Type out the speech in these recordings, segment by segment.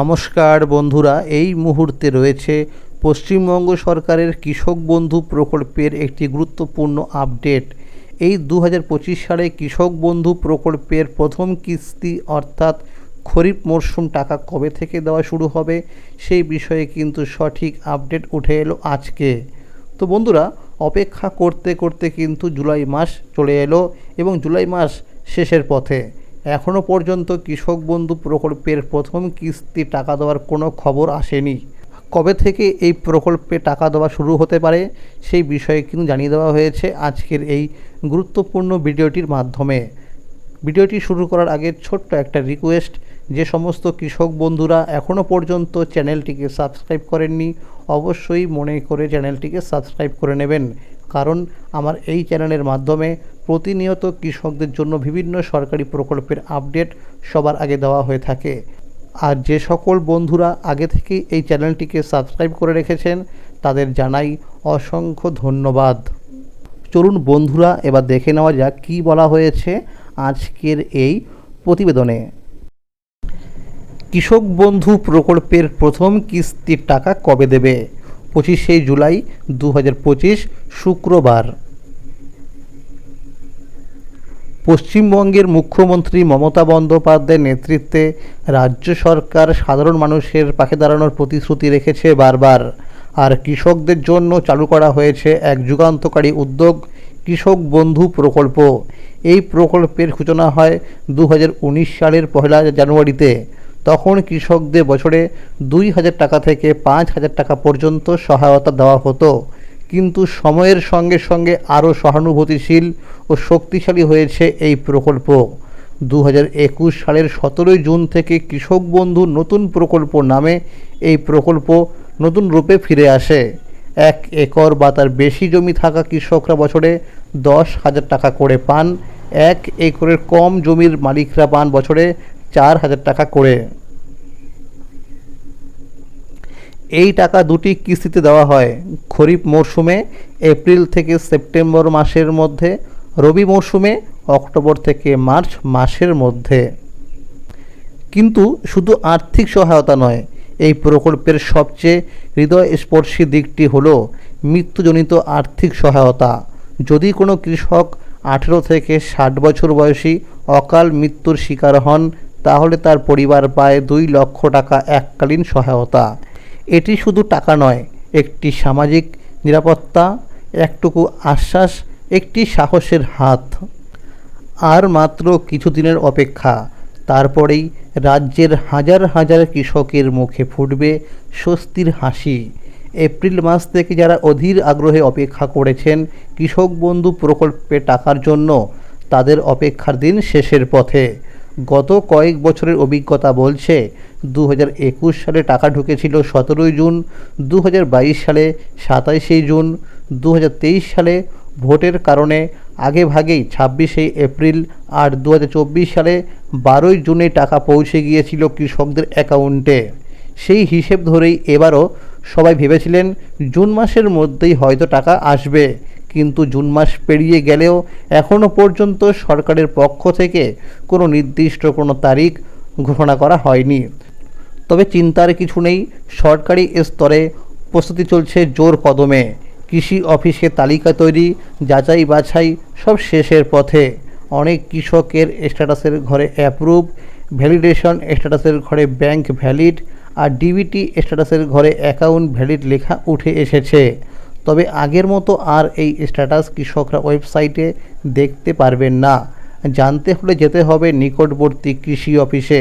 নমস্কার বন্ধুরা, এই মুহূর্তে রয়েছে পশ্চিমবঙ্গ সরকারের কৃষক বন্ধু প্রকল্পের একটি গুরুত্বপূর্ণ আপডেট। এই দু পঁচিশ সালে কৃষক বন্ধু প্রকল্পের প্রথম কিস্তি অর্থাৎ খরিফ মরশুম টাকা কবে থেকে দেওয়া শুরু হবে, সেই বিষয়ে কিন্তু সঠিক আপডেট উঠে এলো আজকে। তো বন্ধুরা, অপেক্ষা করতে করতে কিন্তু জুলাই মাস চলে এলো এবং জুলাই মাস শেষের পথে। এখনও পর্যন্ত কৃষক বন্ধু প্রকল্পের প্রথম কিস্তি টাকা দেওয়ার কোনো খবর আসেনি। কবে থেকে এই প্রকল্পে টাকা দেওয়া শুরু হতে পারে সেই বিষয়ে কিন্তু জানিয়ে দেওয়া হয়েছে আজকের এই গুরুত্বপূর্ণ ভিডিওটির মাধ্যমে। ভিডিওটি শুরু করার আগে ছোট্ট একটা রিকোয়েস্ট যে সমস্ত কৃষক বন্ধুরা এখনও পর্যন্ত চ্যানেলটিকে সাবস্ক্রাইব করেননি, অবশ্যই মনে করে চ্যানেলটিকে সাবস্ক্রাইব করে নেবেন। কারণ আমার এই চ্যানেলের মাধ্যমে প্রতিনিয়ত কৃষকদের জন্য বিভিন্ন সরকারি প্রকল্পের আপডেট সবার আগে দেওয়া হয়ে থাকে। আর যে সকল বন্ধুরা আগে থেকে এই চ্যানেলটিকে সাবস্ক্রাইব করে রেখেছেন, তাদের জানাই অসংখ্য ধন্যবাদ। চলুন বন্ধুরা, এবার দেখে নেওয়া যাক কী বলা হয়েছে আজকের এই প্রতিবেদনে। কৃষক বন্ধু প্রকল্পের প্রথম কিস্তির টাকা কবে দেবে? পঁচিশে জুলাই দু হাজার পঁচিশ, শুক্রবার। পশ্চিমবঙ্গের মুখ্যমন্ত্রী মমতা বন্দ্যোপাধ্যায়ের নেতৃত্বে রাজ্য সরকার সাধারণ মানুষের পাশে দাঁড়ানোর প্রতিশ্রুতি রেখেছে বারবার। আর কৃষকদের জন্য চালু করা হয়েছে এক যুগান্তকারী উদ্যোগ, কৃষক বন্ধু প্রকল্প। এই প্রকল্পের সূচনা হয় দু হাজার উনিশ সালের পহেলা জানুয়ারিতে। তখন কৃষকদের বছরে দুই হাজার টাকা থেকে পাঁচ হাজার টাকা পর্যন্ত সহায়তা দেওয়া হতো। কিন্তু সময়ের সঙ্গে সঙ্গে আরও সহানুভূতিশীল ও শক্তিশালী হয়েছে এই প্রকল্প। দু হাজার একুশ সালের সতেরোই জুন থেকে কৃষক বন্ধু নতুন প্রকল্প নামে এই প্রকল্প নতুন রূপে ফিরে আসে। এক একর বা তার বেশি জমি থাকা কৃষকরা বছরে দশ হাজার টাকা করে পান। এক একরের কম জমির মালিকরা পান বছরে চার হাজার টাকা করে। এই টাকা দুটি কিস্তিতে দেওয়া হয়। খরিফ মরশুমে, এপ্রিল থেকে সেপ্টেম্বর মাসের মধ্যে, রবি মরশুমে, অক্টোবর থেকে মার্চ মাসের মধ্যে। কিন্তু শুধু আর্থিক সহায়তা নয়, এই প্রকল্পের সবচেয়ে হৃদয়স্পর্শী দিকটি হল মৃত্যুজনিত আর্থিক সহায়তা। যদি কোনো কৃষক আঠেরো থেকে ষাট বছর বয়সী অকাল মৃত্যুর শিকার হন, তাহলে তার পরিবার পায় দুই লক্ষ টাকা এককালীন সহায়তা। এটি শুধু টাকা নয়, একটি সামাজিক নিরাপত্তা, একটুকু আশ্বাস, একটি সাহসের হাত। আর মাত্র কিছুদিনের অপেক্ষা, তারপরেই রাজ্যের হাজার হাজার কৃষকের মুখে ফুটবে স্বস্তির হাসি। এপ্রিল মাস থেকে যারা অধীর আগ্রহে অপেক্ষা করেছেন কৃষক বন্ধু প্রকল্পে টাকার জন্য, তাদের অপেক্ষার দিন শেষের পথে। গত কয়েক বছরের অভিজ্ঞতা বলছে দু হাজার একুশ সালে টাকা ঢুকেছিল সতেরোই জুন দু হাজার বাইশ সালে সাতাইশে জুন দু হাজার তেইশ সালে ভোটের কারণে আগে ভাগেই ছাব্বিশে এপ্রিল আর দু হাজার চব্বিশ সালে বারোই জুনে টাকা পৌঁছে গিয়েছিল কৃষকদের অ্যাকাউন্টে। সেই হিসেব ধরেই এবারও সবাই ভেবেছিলেন জুন মাসের মধ্যেই হয়তো টাকা আসবে। কিন্তু জুন মাস পেরিয়ে গেলেও এখনও পর্যন্ত সরকারের পক্ষ থেকে কোনো নির্দিষ্ট কোনো তারিখ ঘোষণা করা হয়নি। তবে চিন্তার কিছু নেই, সরকারি স্তরে প্রস্তুতি চলছে জোর কদমে। কৃষি অফিসে তালিকা তৈরি, যাচাই বাছাই সব শেষের পথে। অনেক কৃষকের স্ট্যাটাসের ঘরে অ্যাপ্রুভ, ভ্যালিডেশন স্ট্যাটাসের ঘরে ব্যাংক ভ্যালিড, আর ডিবিটি স্ট্যাটাসের ঘরে অ্যাকাউন্ট ভ্যালিড লেখা উঠে এসেছে। তবে আগের মতো আর এই স্ট্যাটাস কৃষকরা ওয়েবসাইটে দেখতে পারবেন না। জানতে হলে যেতে হবে নিকটবর্তী কৃষি অফিসে।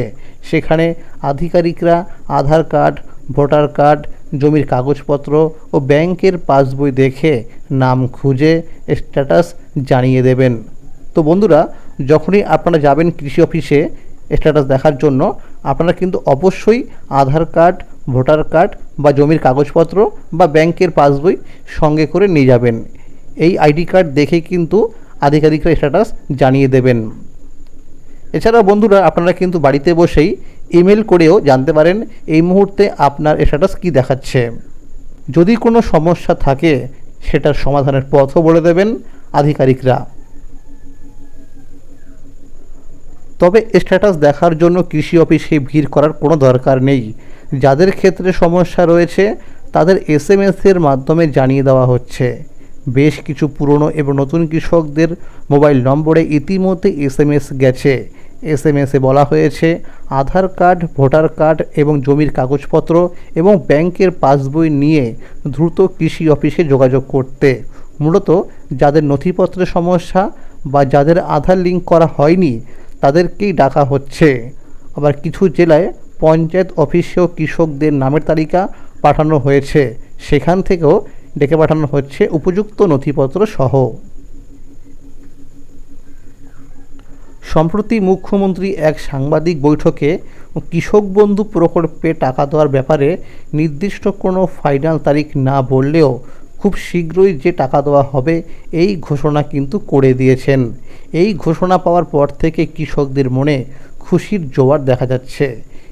সেখানে আধিকারিকরা আধার কার্ড, ভোটার কার্ড, জমির কাগজপত্র ও ব্যাংকের পাসবই দেখে নাম খুঁজে স্ট্যাটাস জানিয়ে দেবেন। তো বন্ধুরা, যখনই আপনারা যাবেন কৃষি অফিসে স্ট্যাটাস দেখার জন্য, আপনারা কিন্তু অবশ্যই আধার কার্ড ভোটার কার্ড বা জমির কাগজপত্র বা ব্যাংকের পাসবই সঙ্গে করে নিয়ে যাবেন। এই আইডি কার্ড দেখে কিন্তু আধিকারিকরা স্ট্যাটাস জানিয়ে দেবেন। এছাড়া বন্ধুরা, আপনারা কিন্তু বাড়িতে বসেই ইমেল করেও জানতে পারেন এই মুহূর্তে আপনার স্ট্যাটাস কী দেখাচ্ছে। যদি কোনো সমস্যা থাকে, সেটার সমাধানের পথও বলে দেবেন আধিকারিকরা। তবে স্ট্যাটাস দেখার জন্য কৃষি অফিসে ভিড় করার কোনো দরকার নেই। যাদের ক্ষেত্রে সমস্যা রয়েছে, তাদের এস এম এর মাধ্যমে জানিয়ে দেওয়া হচ্ছে। বেশ কিছু পুরনো এবং নতুন কৃষকদের মোবাইল নম্বরে ইতিমধ্যে এস এম এস গেছে। এস এম এসে বলা হয়েছে, আধার কার্ড, ভোটার কার্ড এবং জমির কাগজপত্র এবং ব্যাংকের পাসবই নিয়ে দ্রুত কৃষি অফিসে যোগাযোগ করতে। মূলত যাদের নথিপত্রের সমস্যা বা যাদের আধার লিঙ্ক করা হয়নি, তাদেরকেই ডাকা হচ্ছে। আবার কিছু জেলায় পঞ্চায়েত অফিসেও কৃষকদের নামের তালিকা পাঠানো হয়েছে। সেখান থেকেও ডেকে পাঠানো হচ্ছে উপযুক্ত নথিপত্র সহ। সম্প্রতি মুখ্যমন্ত্রী এক সাংবাদিক বৈঠকে কৃষক বন্ধু প্রকল্পে টাকা দেওয়ার ব্যাপারে নির্দিষ্ট কোনো ফাইনাল তারিখ না বললেও খুব শীঘ্রই যে টাকা দেওয়া হবে এই ঘোষণা কিন্তু করে দিয়েছেন। এই ঘোষণা পাওয়ার পর থেকে কৃষকদের মনে খুশির জোয়ার দেখা যাচ্ছে।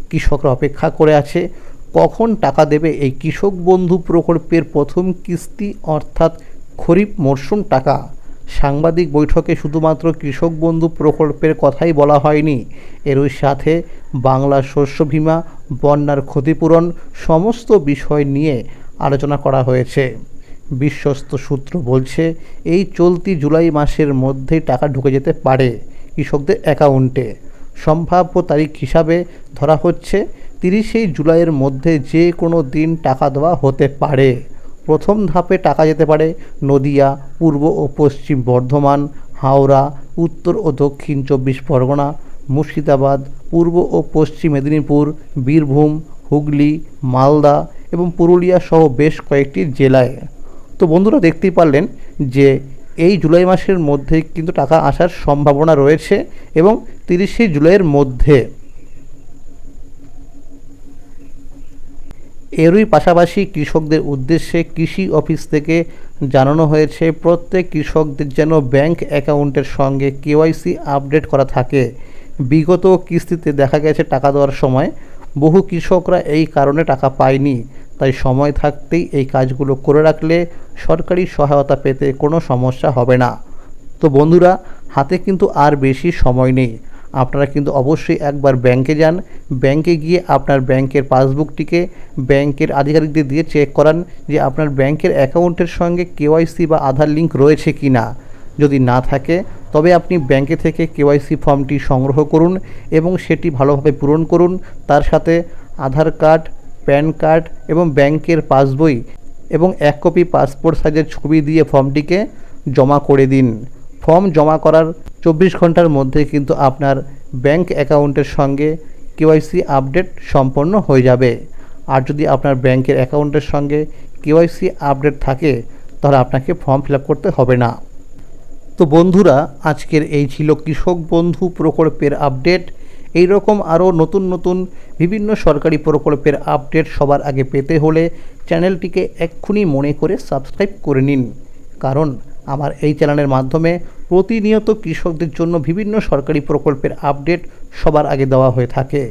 কৃষকরা অপেক্ষা করে আছে, কখন টাকা দেবে এই কৃষক বন্ধু প্রকল্পের প্রথম কিস্তি অর্থাৎ খরিফ মরশুম টাকা? সাংবাদিক বৈঠকে শুধুমাত্র কৃষক বন্ধু প্রকল্পের কথাই বলা হয়নি। এরই সাথে বাংলা শস্য বীমা, বন্যার ক্ষতিপূরণ সমস্ত বিষয় নিয়ে আলোচনা করা হয়েছে। বিশ্বস্ত সূত্র বলছে, এই চলতি জুলাই মাসের মধ্যেই টাকা ঢুকে যেতে পারে কৃষকদের অ্যাকাউন্টে। সম্ভাব্য তারিখ হিসাবে ধরা হচ্ছে তিরিশেই জুলাইয়ের মধ্যে যে কোনো দিন টাকা দেওয়া হতে পারে। প্রথম ধাপে টাকা যেতে পারে নদিয়া, পূর্ব ও পশ্চিম বর্ধমান, হাওড়া, উত্তর ও দক্ষিণ চব্বিশ পরগনা, মুর্শিদাবাদ, পূর্ব ও পশ্চিম মেদিনীপুর, বীরভূম, হুগলি, মালদা এবং পুরুলিয়া সহ বেশ কয়েকটি জেলায়। তো বন্ধুরা দেখতেই পারলেন যে এই জুলাই মাসের মধ্যে কিন্তু টাকা আসার সম্ভাবনা রয়েছে এবং তিরিশে জুলাইয়ের মধ্যে। এরই পাশাপাশি কৃষকদের উদ্দেশ্যে কৃষি অফিস থেকে জানানো হয়েছে, প্রত্যেক কৃষকদের যেন ব্যাংক অ্যাকাউন্টের সঙ্গে কেওয়াইসি আপডেট করা থাকে। বিগত কিস্তিতে দেখা গেছে টাকা দেওয়ার সময় বহু কৃষকরা এই কারণে টাকা পায়নি। তাই সময় থাকতেই এই কাজগুলো করে রাখলে সরকারি সহায়তা পেতে কোনো সমস্যা হবে না। তো বন্ধুরা, হাতে কিন্তু আর বেশি সময় নেই। আপনারা কিন্তু অবশ্যই একবার ব্যাংকে যান। ব্যাংকে গিয়ে আপনার ব্যাংকের পাসবুকটিকে ব্যাংকের আধিকারিকদের দিয়ে চেক করান যে আপনার ব্যাংকের অ্যাকাউন্টের সঙ্গে কেওয়াইসি বা আধার লিঙ্ক রয়েছে কি না যদি না থাকে তবে আপনি ব্যাংকে থেকে কেওয়াইসি ফর্মটি সংগ্রহ করুন এবং সেটি ভালোভাবে পূরণ করুন। তার সাথে আধার কার্ড, প্যান কার্ড এবং ব্যাংকের পাসবই এবং এক কপি পাসপোর্ট সাইজের ছবি দিয়ে ফর্মটিকে জমা করে দিন। ফর্ম জমা করার চব্বিশ ঘণ্টার মধ্যে কিন্তু আপনার ব্যাংক অ্যাকাউন্টের সঙ্গে কেওয়াইসি আপডেট সম্পন্ন হয়ে যাবে। আর যদি আপনার ব্যাংকের অ্যাকাউন্টের সঙ্গে কেওয়াইসি আপডেট থাকে, তাহলে আপনাকে ফর্ম ফিল করতে হবে না। তো বন্ধুরা, আজকের এই ছিল কৃষক বন্ধু প্রকল্পের আপডেট। এই রকম আরও নতুন নতুন বিভিন্ন সরকারি প্রকল্পের আপডেট সবার আগে পেতে হলে চ্যানেলটিকে এক্ষুনি মনে করে সাবস্ক্রাইব করে নিন। কারণ আমার এই চ্যানেলের মাধ্যমে প্রতিনিয়ত কৃষকদের জন্য বিভিন্ন সরকারি প্রকল্পের আপডেট সবার আগে দেওয়া হয়ে থাকে।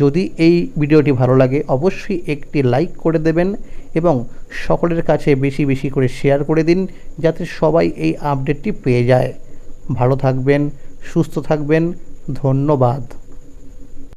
যদি এই ভিডিওটি ভালো লাগে, অবশ্যই একটি লাইক করে দেবেন এবং সকলের কাছে বেশি বেশি করে শেয়ার করে দিন যাতে সবাই এই আপডেটটি পেয়ে যায়। ভালো থাকবেন, সুস্থ থাকবেন, ধন্যবাদ।